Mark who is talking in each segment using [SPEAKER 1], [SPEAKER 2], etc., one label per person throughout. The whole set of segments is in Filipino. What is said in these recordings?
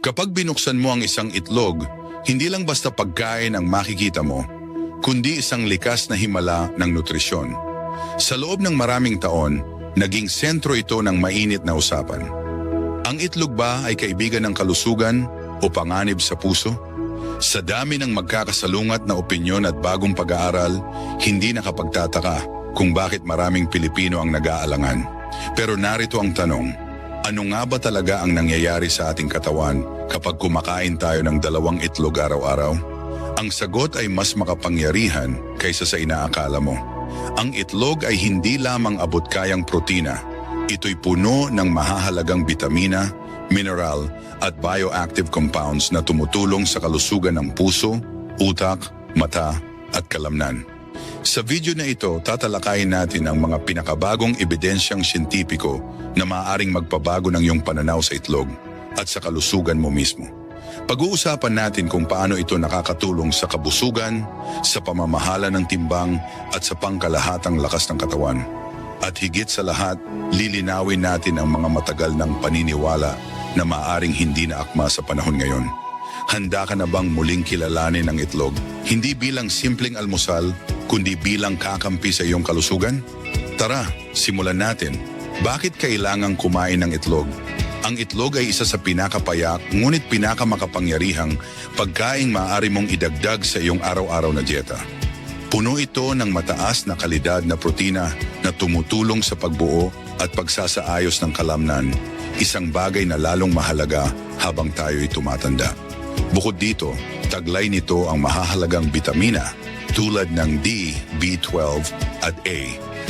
[SPEAKER 1] Kapag binuksan mo ang isang itlog, hindi lang basta pagkain ang makikita mo, kundi isang likas na himala ng nutrisyon. Sa loob ng maraming taon, naging sentro ito ng mainit na usapan. Ang itlog ba ay kaibigan ng kalusugan o panganib sa puso? Sa dami ng magkakasalungat na opinyon at bagong pag-aaral, hindi nakapagtataka kung bakit maraming Pilipino ang nag-aalangan. Pero narito ang tanong, ano nga ba talaga ang nangyayari sa ating katawan kapag kumakain tayo ng dalawang itlog araw-araw? Ang sagot ay mas makapangyarihan kaysa sa inaakala mo. Ang itlog ay hindi lamang abot kayang protina. Ito'y puno ng mahahalagang bitamina, mineral at bioactive compounds na tumutulong sa kalusugan ng puso, utak, mata at kalamnan. Sa video na ito, tatalakayin natin ang mga pinakabagong ebidensyang siyentipiko na maaaring magpabago ng iyong pananaw sa itlog at sa kalusugan mo mismo. Pag-uusapan natin kung paano ito nakakatulong sa kabusugan, sa pamamahala ng timbang at sa pangkalahatang lakas ng katawan. At higit sa lahat, lilinawin natin ang mga matagal ng paniniwala na maaring hindi na akma sa panahon ngayon. Handa ka na bang muling kilalanin ang itlog? Hindi bilang simpleng almusal, kundi bilang kakampi sa iyong kalusugan? Tara, simulan natin. Bakit kailangang kumain ng itlog? Ang itlog ay isa sa pinakapayak ngunit pinakamakapangyarihang pagkaing maaari mong idagdag sa iyong araw-araw na dieta. Puno ito ng mataas na kalidad na protina na tumutulong sa pagbuo at pagsasaayos ng kalamnan, isang bagay na lalong mahalaga habang tayo'y tumatanda. Bukod dito, taglay nito ang mahahalagang bitamina tulad ng D, B12 at A,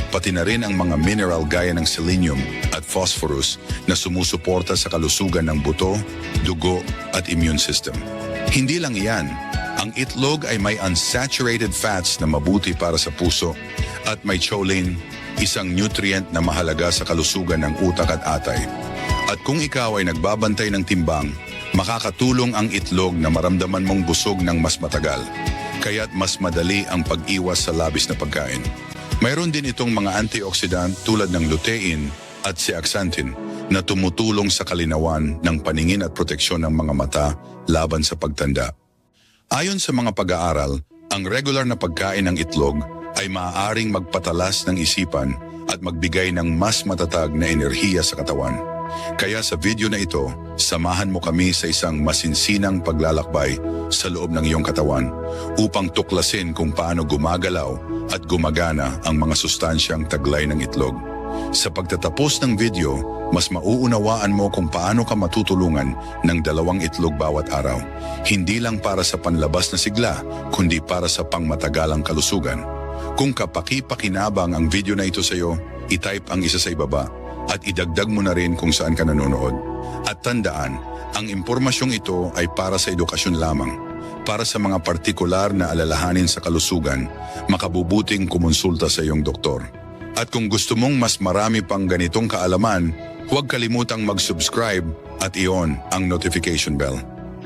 [SPEAKER 1] pati na rin ang mga mineral gaya ng selenium at phosphorus na sumusuporta sa kalusugan ng buto, dugo at immune system. Hindi lang iyan, ang itlog ay may unsaturated fats na mabuti para sa puso at may choline, isang nutrient na mahalaga sa kalusugan ng utak at atay. At kung ikaw ay nagbabantay ng timbang, makakatulong ang itlog na maramdaman mong busog ng mas matagal. Kaya't mas madali ang pag-iwas sa labis na pagkain. Mayroon din itong mga antioxidant tulad ng lutein at zeaxanthin na tumutulong sa kalinawan ng paningin at proteksyon ng mga mata laban sa pagtanda. Ayon sa mga pag-aaral, ang regular na pagkain ng itlog ay maaaring magpatalas ng isipan at magbigay ng mas matatag na enerhiya sa katawan. Kaya sa video na ito, samahan mo kami sa isang masinsinang paglalakbay sa loob ng iyong katawan upang tuklasin kung paano gumagalaw at gumagana ang mga sustansyang taglay ng itlog. Sa pagtatapos ng video, mas mauunawaan mo kung paano ka matutulungan ng dalawang itlog bawat araw. Hindi lang para sa panlabas na sigla, kundi para sa pangmatagalang kalusugan. Kung kapaki-pakinabang ang video na ito sa iyo, itype ang isa sa ibaba at idagdag mo na rin kung saan ka nanonood. At tandaan, ang impormasyong ito ay para sa edukasyon lamang. Para sa mga partikular na alalahanin sa kalusugan, makabubuting kumonsulta sa iyong doktor. At kung gusto mong mas marami pang ganitong kaalaman, huwag kalimutang mag-subscribe at i-on ang notification bell.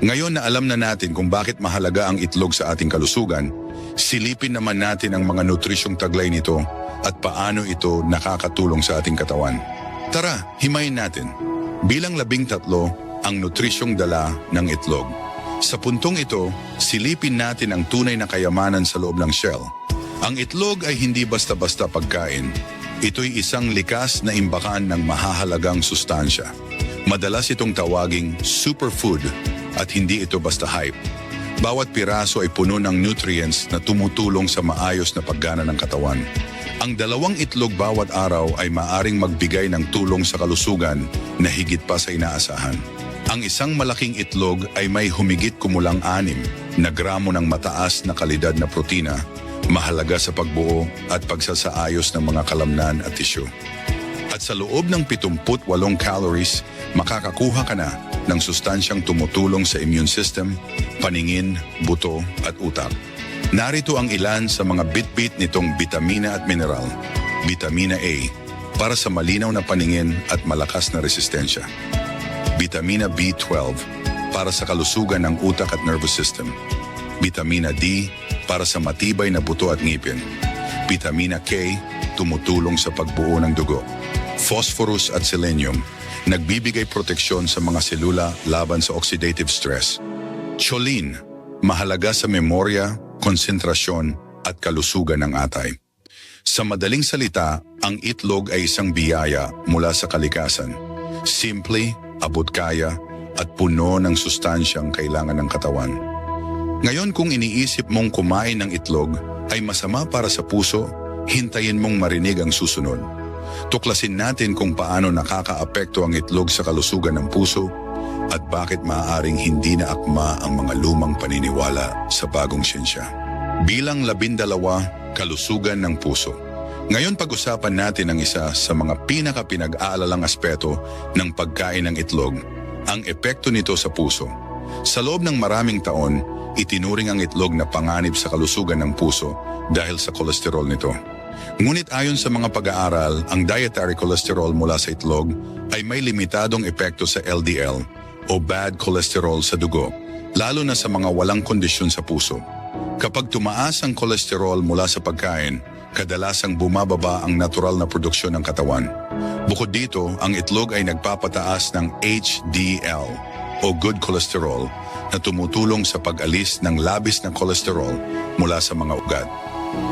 [SPEAKER 1] Ngayon na alam na natin kung bakit mahalaga ang itlog sa ating kalusugan, silipin naman natin ang mga nutrisyong taglay nito at paano ito nakakatulong sa ating katawan. Tara, himayin natin. Bilang labing tatlo, ang nutrisyong dala ng itlog. Sa puntong ito, silipin natin ang tunay na kayamanan sa loob ng shell. Ang itlog ay hindi basta-basta pagkain. Ito'y isang likas na imbakan ng mahahalagang sustansya. Madalas itong tawaging superfood at hindi ito basta hype. Bawat piraso ay puno ng nutrients na tumutulong sa maayos na paggana ng katawan. Ang dalawang itlog bawat araw ay maaring magbigay ng tulong sa kalusugan na higit pa sa inaasahan. Ang isang malaking itlog ay may humigit kumulang anim na gramo ng mataas na kalidad na protina, mahalaga sa pagbuo at pagsasaayos ng mga kalamnan at tisyo. At sa loob ng 78 calories, makakakuha ka na ng sustansyang tumutulong sa immune system, paningin, buto at utak. Narito ang ilan sa mga bit-bit nitong bitamina at mineral. Bitamina A, para sa malinaw na paningin at malakas na resistensya. Bitamina B12, para sa kalusugan ng utak at nervous system. Bitamina D, para sa matibay na buto at ngipin. Bitamina K, tumutulong sa pagbuo ng dugo. phosphorus at selenium, nagbibigay proteksyon sa mga selula laban sa oxidative stress. Choline, mahalaga sa memorya, konsentrasyon at kalusugan ng atay. Sa madaling salita, ang itlog ay isang biyaya mula sa kalikasan. Simple, abot kaya, at puno ng sustansyang kailangan ng katawan. Ngayon kung iniisip mong kumain ng itlog ay masama para sa puso, hintayin mong marinig ang susunod. Tuklasin natin kung paano nakakaapekto ang itlog sa kalusugan ng puso at bakit maaaring hindi na akma ang mga lumang paniniwala sa bagong siyensya. Bilang labindalawa, kalusugan ng puso. Ngayon pag-usapan natin ang isa sa mga pinaka-pinag-aalalang aspeto ng pagkain ng itlog, ang epekto nito sa puso. Sa loob ng maraming taon, itinuring ang itlog na panganib sa kalusugan ng puso dahil sa kolesterol nito. Ngunit ayon sa mga pag-aaral, ang dietary cholesterol mula sa itlog ay may limitadong epekto sa LDL o bad cholesterol sa dugo, lalo na sa mga walang kondisyon sa puso. Kapag tumaas ang kolesterol mula sa pagkain, kadalasang bumababa ang natural na produksyon ng katawan. Bukod dito, ang itlog ay nagpapataas ng HDL o good cholesterol na tumutulong sa pag-alis ng labis na kolesterol mula sa mga ugat.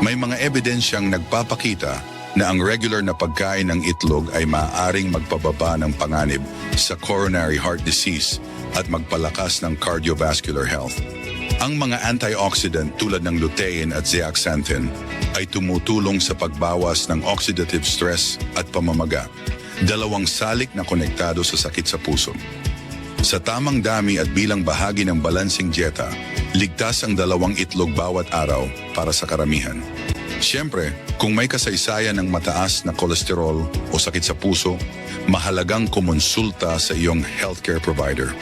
[SPEAKER 1] May mga ebidensyang nagpapakita na ang regular na pagkain ng itlog ay maaaring magpababa ng panganib sa coronary heart disease at magpalakas ng cardiovascular health. Ang mga antioxidant tulad ng lutein at zeaxanthin ay tumutulong sa pagbawas ng oxidative stress at pamamaga, dalawang salik na konektado sa sakit sa puso. Sa tamang dami at bilang bahagi ng balancing dieta, ligtas ang dalawang itlog bawat araw para sa karamihan. Siyempre, kung may kasaysayan ng mataas na kolesterol o sakit sa puso, mahalagang kumonsulta sa iyong healthcare provider.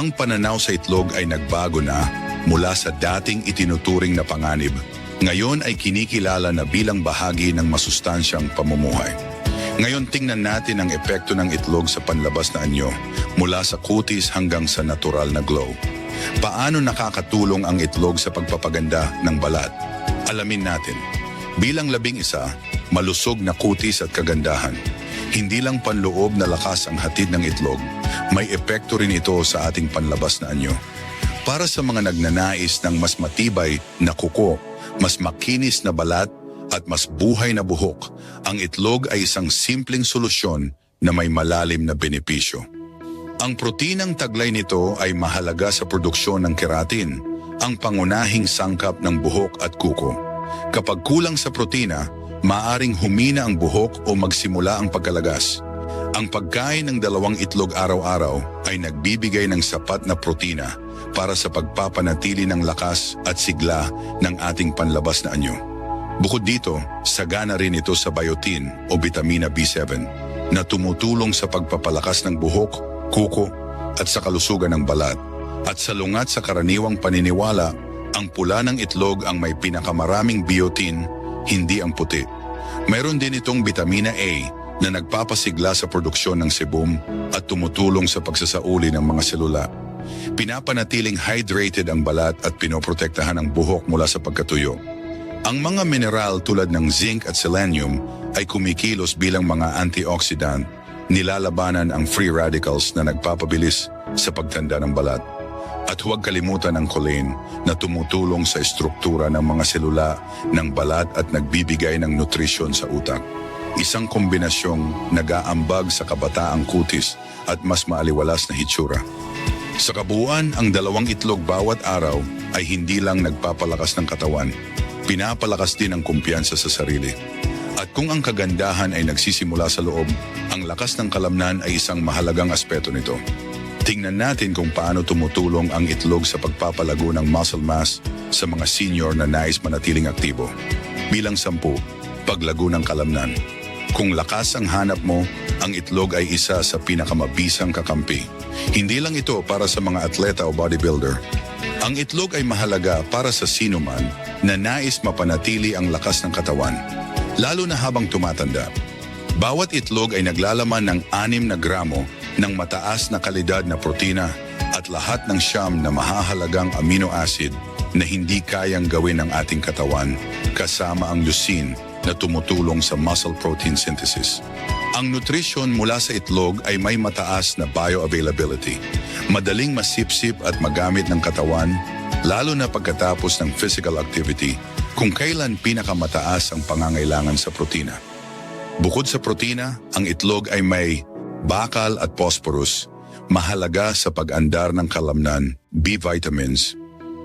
[SPEAKER 1] Ang pananaw sa itlog ay nagbago na mula sa dating itinuturing na panganib. Ngayon ay kinikilala na bilang bahagi ng masustansyang pamumuhay. Ngayon tingnan natin ang epekto ng itlog sa panlabas na anyo mula sa kutis hanggang sa natural na glow. Paano nakakatulong ang itlog sa pagpapaganda ng balat? Alamin natin. Bilang labing isa, malusog na kutis at kagandahan. Hindi lang panloob na lakas ang hatid ng itlog, may epekto rin ito sa ating panlabas na anyo. Para sa mga nagnanais ng mas matibay na kuko, mas makinis na balat at mas buhay na buhok, ang itlog ay isang simpleng solusyon na may malalim na benepisyo. Ang proteinang taglay nito ay mahalaga sa produksyon ng keratin, ang pangunahing sangkap ng buhok at kuko. Kapag kulang sa protina, maaring humina ang buhok o magsimula ang pagkalagas. Ang pagkain ng dalawang itlog araw-araw ay nagbibigay ng sapat na protina para sa pagpapanatili ng lakas at sigla ng ating panlabas na anyo. Bukod dito, sagana rin ito sa biotin o vitamina B7 na tumutulong sa pagpapalakas ng buhok, kuko at sa kalusugan ng balat. At salungat sa karaniwang paniniwala, ang pula ng itlog ang may pinakamaraming biotin, hindi ang puti. Mayroon din itong vitamina A na nagpapasigla sa produksyon ng sebum at tumutulong sa pagsasauli ng mga selula. Pinapanatiling hydrated ang balat at pinoprotektahan ang buhok mula sa pagkatuyo. Ang mga mineral tulad ng zinc at selenium ay kumikilos bilang mga antioxidant, nilalabanan ang free radicals na nagpapabilis sa pagtanda ng balat. At huwag kalimutan ang choline na tumutulong sa estruktura ng mga selula ng balat at nagbibigay ng nutrisyon sa utak. Isang kombinasyong nag-aambag sa kabataang kutis at mas maaliwalas na hitsura. Sa kabuuan, ang dalawang itlog bawat araw ay hindi lang nagpapalakas ng katawan, pinapalakas din ang kumpiyansa sa sarili. At kung ang kagandahan ay nagsisimula sa loob, ang lakas ng kalamnan ay isang mahalagang aspeto nito. Tingnan natin kung paano tumutulong ang itlog sa pagpapalago ng muscle mass sa mga senior na nais manatiling aktibo. Bilang sampu, paglago ng kalamnan. Kung lakas ang hanap mo, ang itlog ay isa sa pinakamabisang kakampi. Hindi lang ito para sa mga atleta o bodybuilder. Ang itlog ay mahalaga para sa sinuman na nais mapanatili ang lakas ng katawan, lalo na habang tumatanda. Bawat itlog ay naglalaman ng 6 na gramo ng mataas na kalidad na protina at lahat ng siyam na mahahalagang amino acid na hindi kayang gawin ng ating katawan kasama ang leucine na tumutulong sa muscle protein synthesis. Ang nutrition mula sa itlog ay may mataas na bioavailability. Madaling masipsip at magamit ng katawan, lalo na pagkatapos ng physical activity kung kailan pinakamataas ang pangangailangan sa protina. Bukod sa protina, ang itlog ay may bakal at phosphorus, mahalaga sa pag-andar ng kalamnan, B vitamins,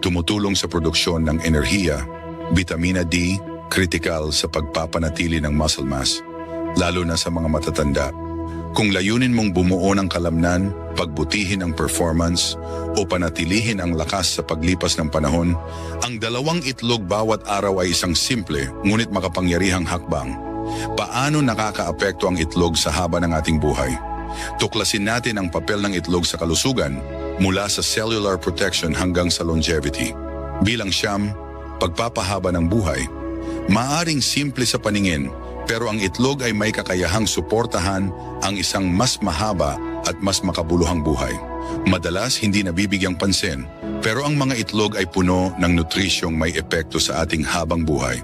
[SPEAKER 1] tumutulong sa produksyon ng enerhiya, vitamina D, critical sa pagpapanatili ng muscle mass, lalo na sa mga matatanda. Kung layunin mong bumuo ng kalamnan, pagbutihin ang performance, o panatilihin ang lakas sa paglipas ng panahon, ang dalawang itlog bawat araw ay isang simple ngunit makapangyarihang hakbang. Paano nakakaapekto ang itlog sa haba ng ating buhay? Tuklasin natin ang papel ng itlog sa kalusugan mula sa cellular protection hanggang sa longevity. Bilang siyam, pagpapahaba ng buhay. Maaring simple sa paningin, pero ang itlog ay may kakayahang suportahan ang isang mas mahaba at mas makabuluhang buhay. Madalas hindi nabibigyang pansin, pero ang mga itlog ay puno ng nutrisyong may epekto sa ating habang buhay.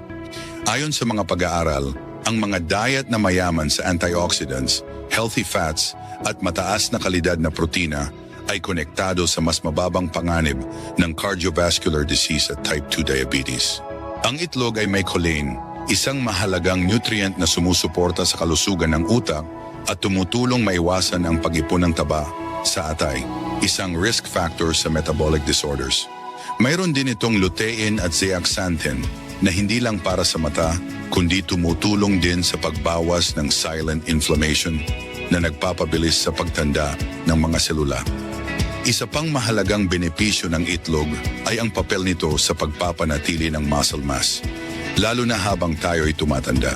[SPEAKER 1] Ayon sa mga pag-aaral, ang mga diet na mayaman sa antioxidants, healthy fats at mataas na kalidad na protina ay konektado sa mas mababang panganib ng cardiovascular disease at type 2 diabetes. Ang itlog ay may choline, isang mahalagang nutrient na sumusuporta sa kalusugan ng utak at tumutulong maiwasan ang pag-ipon ng taba sa atay, isang risk factor sa metabolic disorders. Mayroon din itong lutein at zeaxanthin na hindi lang para sa mata, kundi tumutulong din sa pagbawas ng silent inflammation na nagpapabilis sa pagtanda ng mga selula. Isa pang mahalagang benepisyo ng itlog ay ang papel nito sa pagpapanatili ng muscle mass, lalo na habang tayo ay tumatanda.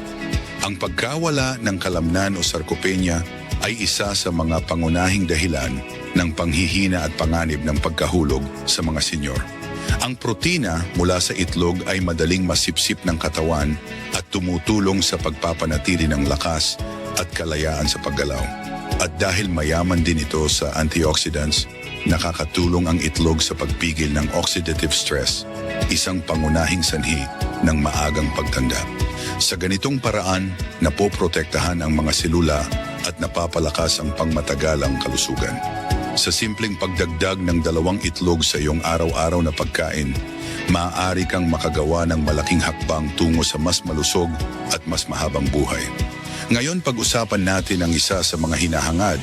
[SPEAKER 1] Ang pagkawala ng kalamnan o sarcopenia ay isa sa mga pangunahing dahilan ng panghihina at panganib ng pagkahulog sa mga senyor. Ang protina mula sa itlog ay madaling masipsip ng katawan at tumutulong sa pagpapanatili ng lakas at kalayaan sa paggalaw. At dahil mayaman din ito sa antioxidants, nakakatulong ang itlog sa pagpigil ng oxidative stress, isang pangunahing sanhi ng maagang pagtanda. Sa ganitong paraan, napoprotektahan ang mga selula at napapalakas ang pangmatagalang kalusugan. Sa simpleng pagdagdag ng dalawang itlog sa iyong araw-araw na pagkain, maaari kang makagawa ng malaking hakbang tungo sa mas malusog at mas mahabang buhay. Ngayon pag-usapan natin ang isa sa mga hinahangad,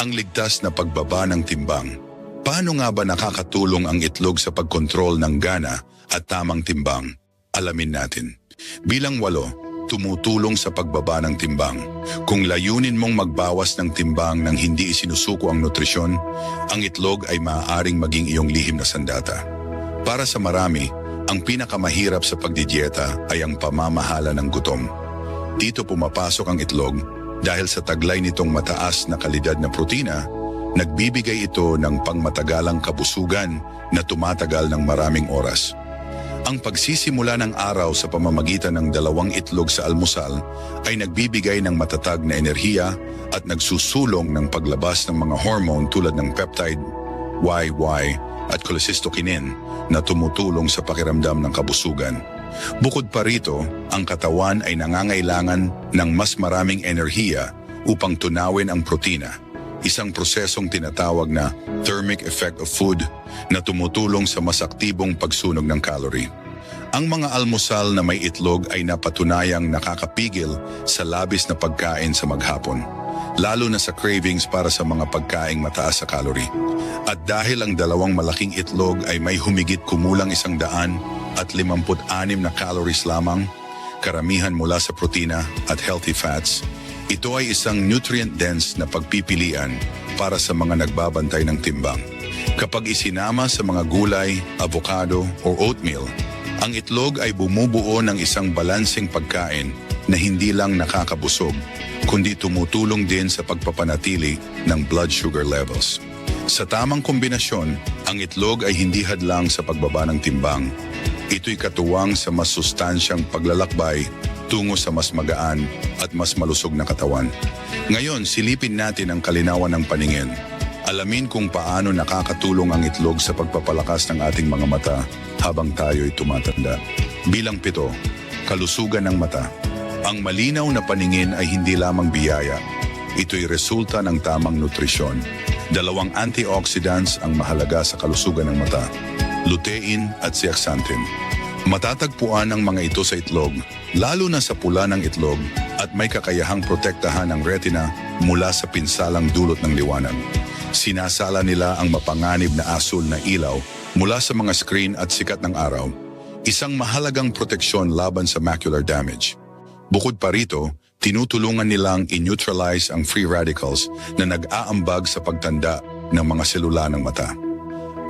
[SPEAKER 1] ang ligtas na pagbaba ng timbang. Paano nga ba nakakatulong ang itlog sa pagkontrol ng gana at tamang timbang? Alamin natin. Bilang walo, tumutulong sa pagbaba ng timbang. Kung layunin mong magbawas ng timbang nang hindi isinusuko ang nutrisyon, ang itlog ay maaaring maging iyong lihim na sandata. Para sa marami, ang pinakamahirap sa pagdidieta ay ang pamamahala ng gutom. Dito pumapasok ang itlog dahil sa taglay nitong mataas na kalidad na protina, nagbibigay ito ng pangmatagalang kabusugan na tumatagal ng maraming oras. Ang pagsisimula ng araw sa pamamagitan ng dalawang itlog sa almusal ay nagbibigay ng matatag na enerhiya at nagsusulong ng paglabas ng mga hormone tulad ng peptide, YY at cholecystokinin na tumutulong sa pakiramdam ng kabusugan. Bukod pa rito, ang katawan ay nangangailangan ng mas maraming enerhiya upang tunawin ang protina, isang prosesong tinatawag na thermic effect of food na tumutulong sa mas aktibong pagsunog ng calorie. Ang mga almusal na may itlog ay napatunayang nakakapigil sa labis na pagkain sa maghapon, lalo na sa cravings para sa mga pagkaing mataas sa calorie. At dahil ang dalawang malaking itlog ay may humigit kumulang isang daan at 56 na calories lamang, karamihan mula sa protina at healthy fats, ito ay isang nutrient-dense na pagpipilian para sa mga nagbabantay ng timbang. Kapag isinama sa mga gulay, avocado o oatmeal, ang itlog ay bumubuo ng isang balanseng pagkain na hindi lang nakakabusog, kundi tumutulong din sa pagpapanatili ng blood sugar levels. Sa tamang kombinasyon, ang itlog ay hindi hadlang sa pagbaba ng timbang. Ito'y katuwang sa mas sustansyang paglalakbay tungo sa mas magaan at mas malusog na katawan. Ngayon, silipin natin ang kalinawan ng paningin. Alamin kung paano nakakatulong ang itlog sa pagpapalakas ng ating mga mata habang tayo'y tumatanda. Bilang pito, kalusugan ng mata. Ang malinaw na paningin ay hindi lamang biyaya. Ito'y resulta ng tamang nutrisyon. Dalawang antioxidants ang mahalaga sa kalusugan ng mata, lutein at zeaxanthin. Matatagpuan ang mga ito sa itlog, lalo na sa pula ng itlog at may kakayahang protektahan ang retina mula sa pinsalang dulot ng liwanag. Sinasala nila ang mapanganib na asul na ilaw mula sa mga screen at sikat ng araw, isang mahalagang proteksyon laban sa macular damage. Bukod pa rito, tinutulungan nilang in-neutralize ang free radicals na nag-aambag sa pagtanda ng mga selula ng mata.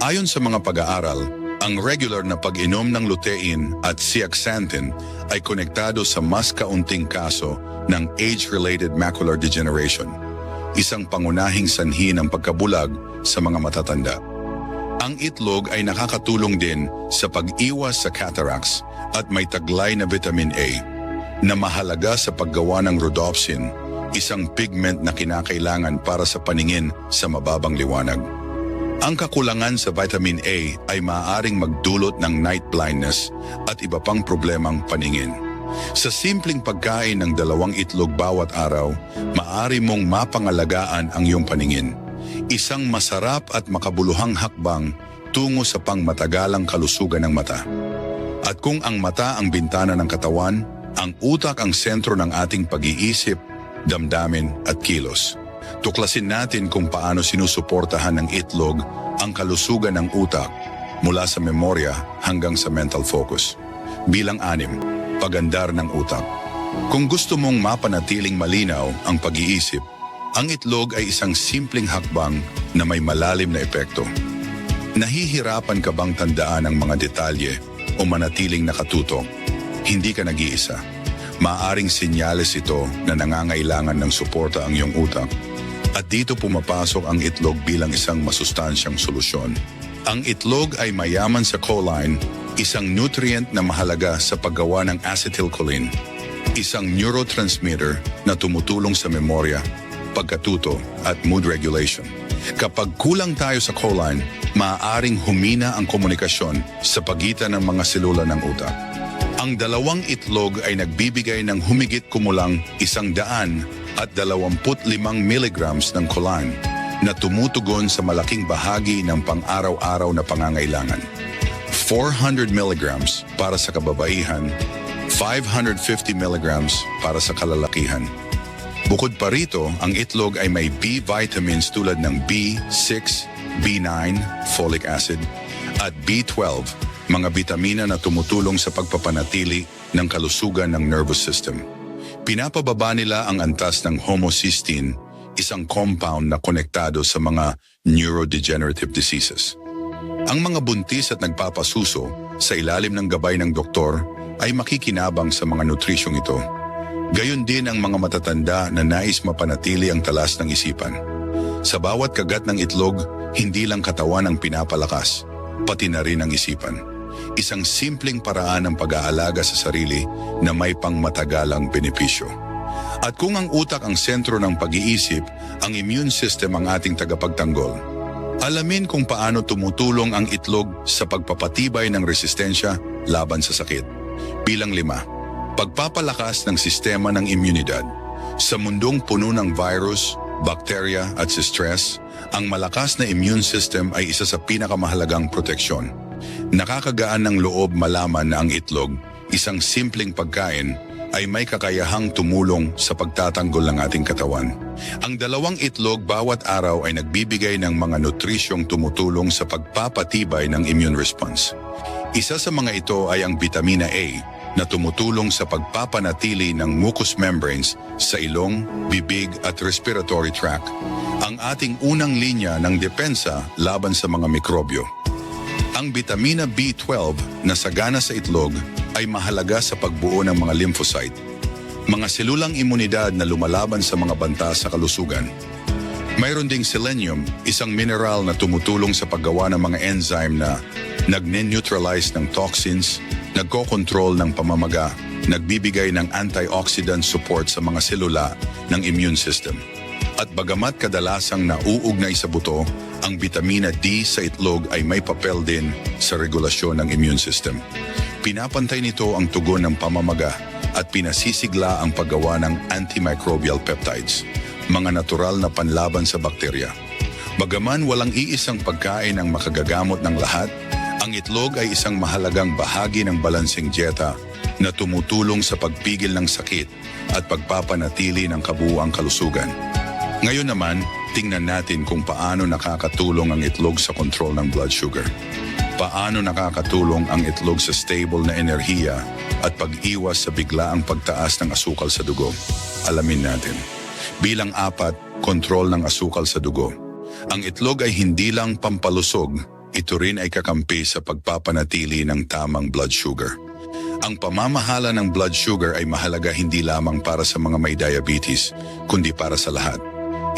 [SPEAKER 1] Ayon sa mga pag-aaral, ang regular na pag-inom ng lutein at zeaxanthin ay konektado sa mas kaunting kaso ng age-related macular degeneration, isang pangunahing sanhi ng pagkabulag sa mga matatanda. Ang itlog ay nakakatulong din sa pag-iwas sa cataracts at may taglay na vitamin A na mahalaga sa paggawa ng rhodopsin, isang pigment na kinakailangan para sa paningin sa mababang liwanag. Ang kakulangan sa vitamin A ay maaaring magdulot ng night blindness at iba pang problemang paningin. Sa simpleng pagkain ng dalawang itlog bawat araw, maaari mong mapangalagaan ang iyong paningin. Isang masarap at makabuluhang hakbang tungo sa pangmatagalang kalusugan ng mata. At kung ang mata ang bintana ng katawan, ang utak ang sentro ng ating pag-iisip, damdamin at kilos. Tuklasin natin kung paano sinusuportahan ng itlog ang kalusugan ng utak mula sa memorya hanggang sa mental focus. Bilang anim, pagandar ng utak. Kung gusto mong mapanatiling malinaw ang pag-iisip, ang itlog ay isang simpleng hakbang na may malalim na epekto. Nahihirapan ka bang tandaan ang mga detalye o manatiling nakatutok? Hindi ka nag-iisa. Maaring senyales ito na nangangailangan ng suporta ang iyong utak. At dito pumapasok ang itlog bilang isang masustansyang solusyon. Ang itlog ay mayaman sa choline, isang nutrient na mahalaga sa paggawa ng acetylcholine, isang neurotransmitter na tumutulong sa memorya, pagkatuto at mood regulation. Kapag kulang tayo sa choline, maaaring humina ang komunikasyon sa pagitan ng mga selula ng utak. Ang dalawang itlog ay nagbibigay ng humigit kumulang isang daan at 25 milligrams ng choline na tumutugon sa malaking bahagi ng pang-araw-araw na pangangailangan. 400 milligrams para sa kababaihan, 550 milligrams para sa kalalakihan. Bukod pa rito, ang itlog ay may B vitamins tulad ng B6, B9, folic acid, at B12, mga bitamina na tumutulong sa pagpapanatili ng kalusugan ng nervous system. Pinapababa nila ang antas ng homocysteine, isang compound na konektado sa mga neurodegenerative diseases. Ang mga buntis at nagpapasuso sa ilalim ng gabay ng doktor ay makikinabang sa mga nutrisyong ito. Gayon din ang mga matatanda na nais mapanatili ang talas ng isipan. Sa bawat kagat ng itlog, hindi lang katawan ang pinapalakas, pati na rin ang isipan. Isang simpleng paraan ng pag-aalaga sa sarili na may pangmatagalang benepisyo. At kung ang utak ang sentro ng pag-iisip, ang immune system ang ating tagapagtanggol. Alamin kung paano tumutulong ang itlog sa pagpapatibay ng resistensya laban sa sakit. Bilang lima, pagpapalakas ng sistema ng immunidad. Sa mundong puno ng virus, bakterya at si stress, ang malakas na immune system ay isa sa pinakamahalagang proteksyon. Nakakagaan ng loob malaman na ang itlog, isang simpleng pagkain, ay may kakayahang tumulong sa pagtatanggol ng ating katawan. Ang dalawang itlog bawat araw ay nagbibigay ng mga nutrisyong tumutulong sa pagpapatibay ng immune response. Isa sa mga ito ay ang vitamina A na tumutulong sa pagpapanatili ng mucous membranes sa ilong, bibig at respiratory tract, ang ating unang linya ng depensa laban sa mga mikrobyo. Ang vitamina B12 na sagana sa itlog ay mahalaga sa pagbuo ng mga lymphocyte, mga selulang imunidad na lumalaban sa mga banta sa kalusugan. Mayroon ding selenium, isang mineral na tumutulong sa paggawa ng mga enzyme na nagne-neutralize ng toxins, nagko-control ng pamamaga, nagbibigay ng antioxidant support sa mga selula ng immune system. At bagamat kadalasang nauugnay sa buto, ang vitamina D sa itlog ay may papel din sa regulasyon ng immune system. Pinapantay nito ang tugon ng pamamaga at pinasisigla ang paggawa ng antimicrobial peptides, mga natural na panlaban sa bakterya. Bagaman walang iisang pagkain ang makagagamot ng lahat, ang itlog ay isang mahalagang bahagi ng balansing dieta na tumutulong sa pagpigil ng sakit at pagpapanatili ng kabuuang kalusugan. Ngayon naman, tingnan natin kung paano nakakatulong ang itlog sa kontrol ng blood sugar. Paano nakakatulong ang itlog sa stable na enerhiya at pag-iwas sa biglaang pagtaas ng asukal sa dugo? Alamin natin. Bilang apat, kontrol ng asukal sa dugo. Ang itlog ay hindi lang pampalusog, ito rin ay kakampi sa pagpapanatili ng tamang blood sugar. Ang pamamahala ng blood sugar ay mahalaga hindi lamang para sa mga may diabetes, kundi para sa lahat.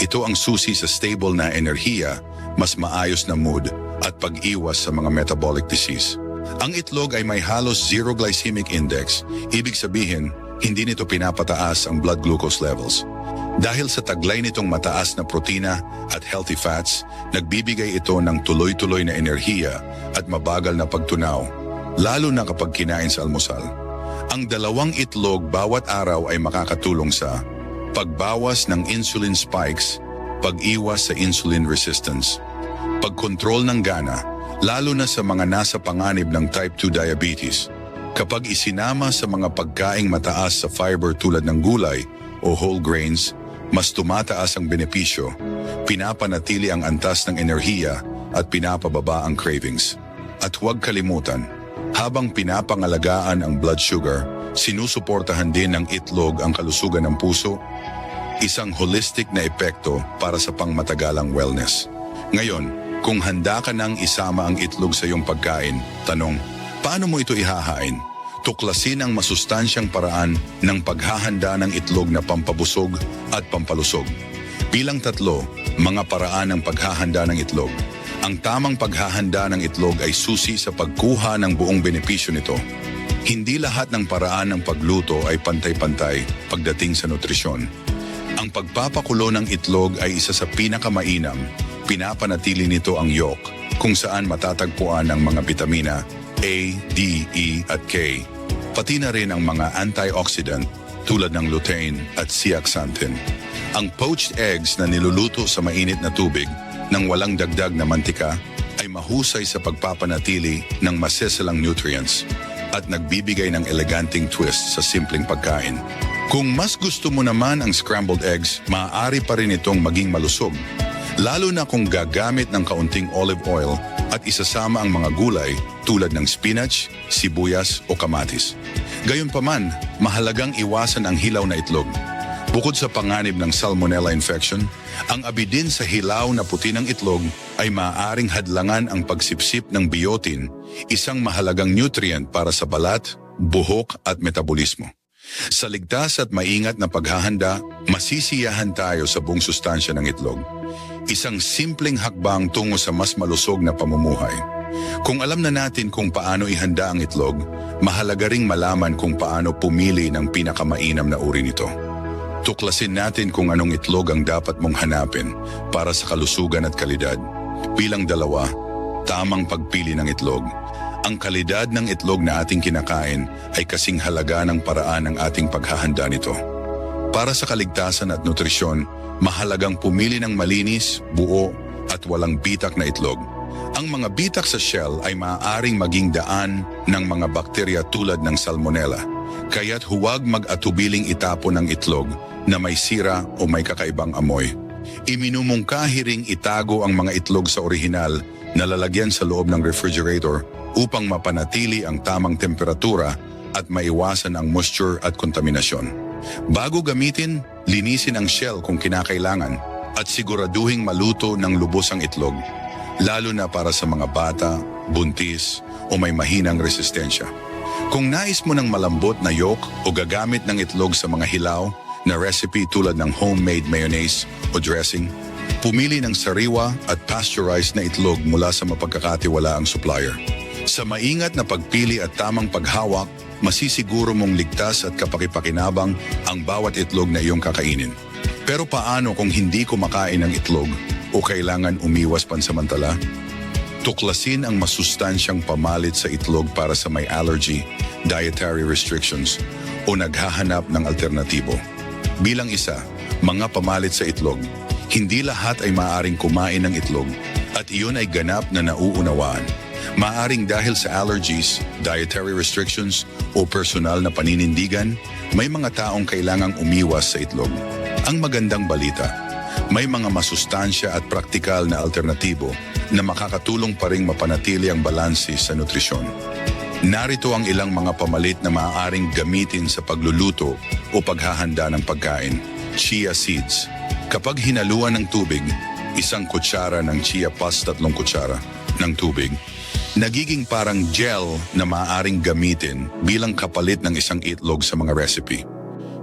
[SPEAKER 1] Ito ang susi sa stable na enerhiya, mas maayos na mood at pag-iwas sa mga metabolic disease. Ang itlog ay may halos zero glycemic index, ibig sabihin, hindi nito pinapataas ang blood glucose levels. Dahil sa taglay nitong mataas na protina at healthy fats, nagbibigay ito ng tuloy-tuloy na enerhiya at mabagal na pagtunaw, lalo na kapag kinain sa almusal. Ang dalawang itlog bawat araw ay makakatulong sa pagbawas ng insulin spikes, pag-iwas sa insulin resistance, pagkontrol ng gana, lalo na sa mga nasa panganib ng type 2 diabetes. Kapag isinama sa mga pagkaing mataas sa fiber tulad ng gulay o whole grains, mas tumataas ang benepisyo, pinapanatili ang antas ng enerhiya at pinapababa ang cravings. At huwag kalimutan, habang pinapangalagaan ang blood sugar, sinusuportahan din ng itlog ang kalusugan ng puso, isang holistic na epekto para sa pangmatagalang wellness. Ngayon, kung handa ka nang isama ang itlog sa iyong pagkain, tanong, paano mo ito ihahain? Tuklasin ang masustansyang paraan ng paghahanda ng itlog na pampabusog at pampalusog. Bilang tatlo, mga paraan ng paghahanda ng itlog. Ang tamang paghahanda ng itlog ay susi sa pagkuha ng buong benepisyo nito. Hindi lahat ng paraan ng pagluto ay pantay-pantay pagdating sa nutrisyon. Ang pagpapakulo ng itlog ay isa sa pinakamainam. Pinapanatili nito ang yolk kung saan matatagpuan ang mga bitamina A, D, E at K. Pati na rin ang mga antioxidant tulad ng lutein at zeaxanthin. Ang poached eggs na niluluto sa mainit na tubig ng walang dagdag na mantika ay mahusay sa pagpapanatili ng maseselang nutrients at nagbibigay ng eleganting twist sa simpleng pagkain. Kung mas gusto mo naman ang scrambled eggs, maaari pa rin itong maging malusog. Lalo na kung gagamit ng kaunting olive oil at isasama ang mga gulay tulad ng spinach, sibuyas o kamatis. Gayunpaman, mahalagang iwasan ang hilaw na itlog. Bukod sa panganib ng salmonella infection, ang abidin sa hilaw na puti ng itlog ay maaaring hadlangan ang pagsipsip ng biotin, isang mahalagang nutrient para sa balat, buhok at metabolismo. Sa ligtas at maingat na paghahanda, masisiyahan tayo sa buong sustansya ng itlog. Isang simpleng hakbang tungo sa mas malusog na pamumuhay. Kung alam na natin kung paano ihanda ang itlog, mahalaga ring malaman kung paano pumili ng pinakamainam na uri nito. Tuklasin natin kung anong itlog ang dapat mong hanapin para sa kalusugan at kalidad. Bilang dalawa, tamang pagpili ng itlog. Ang kalidad ng itlog na ating kinakain ay kasing halaga ng paraan ng ating paghahanda nito. Para sa kaligtasan at nutrisyon, mahalagang pumili ng malinis, buo at walang bitak na itlog. Ang mga bitak sa shell ay maaaring maging daan ng mga bakterya tulad ng salmonella. Kaya't huwag mag-atubiling itapon ng itlog na may sira o may kakaibang amoy. Iminumungkahi ring itago ang mga itlog sa orihinal na lalagyan sa loob ng refrigerator upang mapanatili ang tamang temperatura at maiwasan ang moisture at kontaminasyon. Bago gamitin, linisin ang shell kung kinakailangan at siguraduhing maluto ng lubos ang itlog, lalo na para sa mga bata, buntis o may mahinang resistensya. Kung nais mo ng malambot na yolk o gagamit ng itlog sa mga hilaw na recipe tulad ng homemade mayonnaise o dressing, pumili ng sariwa at pasteurized na itlog mula sa mapagkakatiwalaang supplier. Sa maingat na pagpili at tamang paghawak, masisiguro mong ligtas at kapakipakinabang ang bawat itlog na iyong kakainin. Pero paano kung hindi kumakain ng itlog o kailangan umiwas pansamantala? Tuklasin ang masustansyang pamalit sa itlog para sa may allergy, dietary restrictions, o naghahanap ng alternatibo. Bilang isa, mga pamalit sa itlog, hindi lahat ay maaaring kumain ng itlog at iyon ay ganap na nauunawaan. Maaring dahil sa allergies, dietary restrictions o personal na paninindigan, may mga taong kailangang umiwas sa itlog. Ang magandang balita, may mga masustansya at praktikal na alternatibo na makakatulong pa ring mapanatili ang balanse sa nutrisyon. Narito ang ilang mga pamalit na maaaring gamitin sa pagluluto o paghahanda ng pagkain. Chia seeds. Kapag hinaluan ng tubig, isang kutsara ng chia plus tatlong kutsara ng tubig, nagiging parang gel na maaaring gamitin bilang kapalit ng isang itlog sa mga recipe.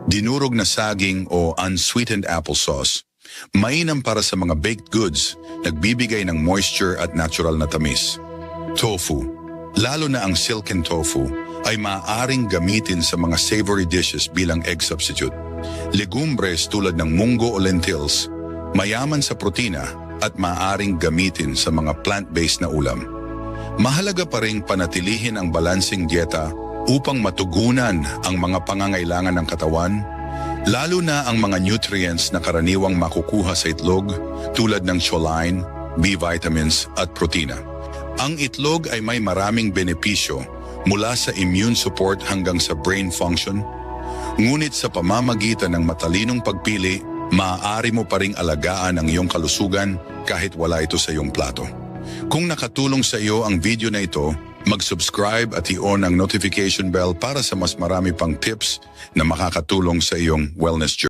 [SPEAKER 1] Dinurog na saging o unsweetened applesauce. Mainam para sa mga baked goods, nagbibigay ng moisture at natural na tamis. Tofu, lalo na ang silken tofu, ay maaaring gamitin sa mga savory dishes bilang egg substitute. Legumbres tulad ng munggo o lentils, mayaman sa protina at maaaring gamitin sa mga plant-based na ulam. Mahalaga pa ring panatilihin ang balancing dieta upang matugunan ang mga pangangailangan ng katawan, lalo na ang mga nutrients na karaniwang makukuha sa itlog tulad ng choline, B vitamins at protina. Ang itlog ay may maraming benepisyo mula sa immune support hanggang sa brain function, ngunit sa pamamagitan ng matalinong pagpili, maaari mo pa ring alagaan ang iyong kalusugan kahit wala ito sa iyong plato. Kung nakatulong sa iyo ang video na ito, mag-subscribe at i-on ang notification bell para sa mas marami pang tips na makakatulong sa iyong wellness journey.